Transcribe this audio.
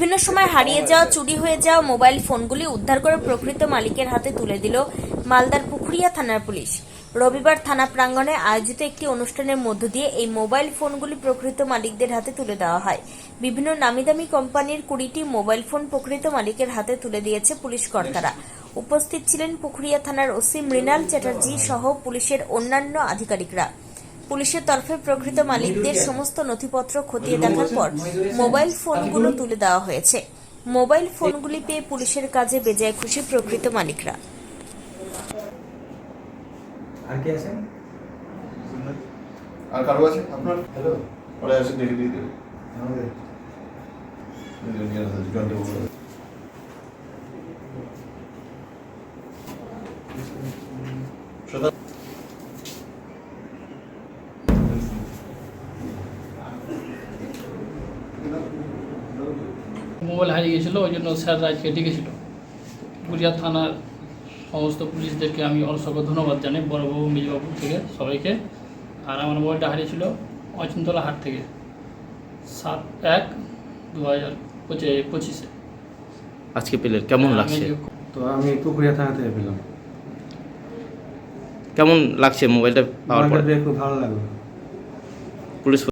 বিভিন্ন সময় হারিয়ে যাওয়া, চুরি হয়ে যাওয়া মোবাইল ফোনগুলি উদ্ধার করে প্রকৃত মালিকের হাতে তুলে দিল মালদার পুখুরিয়া থানার পুলিশ। রবিবার থানা প্রাঙ্গণে আয়োজিত একটি অনুষ্ঠানের মধ্য দিয়ে এই মোবাইল ফোনগুলি প্রকৃত মালিকদের হাতে তুলে দেওয়া হয়। বিভিন্ন নামিদামি কোম্পানির কুড়িটি মোবাইল ফোন প্রকৃত মালিকের হাতে তুলে দিয়েছে পুলিশ কর্তারা। উপস্থিত ছিলেন পুখুরিয়া থানার ওসি মৃণাল চ্যাটার্জি সহ পুলিশের অন্যান্য আধিকারিকরা। পুলিশের তরফে প্রকৃত মালিকদের সমস্ত নথিপত্র খতিয়ে দেখার পর মোবাইল ফোনগুলো তুলে দেওয়া হয়েছে। মোবাইল ফোনগুলি পেয়ে পুলিশের কাজে বেজায় খুশি প্রকৃত মালিকরা। আর কে আছেন? আর কারও আছে? আপনার? হ্যালো? ওরা আছে দেখে দিয়ে দেবে। আমাদের মোবাইল হারিয়ে গেছিল ওই জন্য স্যার আজকে ডেকেছিল গুজরাট থানার সমস্ত পুলিশদেরকে আমি অসংখ্য ধন্যবাদ জানাই বড়বাবু মেজবাবু থেকে সবাইকে। আর আমার মোবাইলটা হারিয়েছিল অচিন্তলা হাট থেকে সাত এক দু হাজার পঁচি- পঁচিশে। আজকে পেলেন কেমন লাগছে? তো আমি পুকুরিয়া থানা থেকে পেলাম। কেমন লাগছে মোবাইলটা পাওয়ার পরে? খুব ভালো লাগল। পুলিশ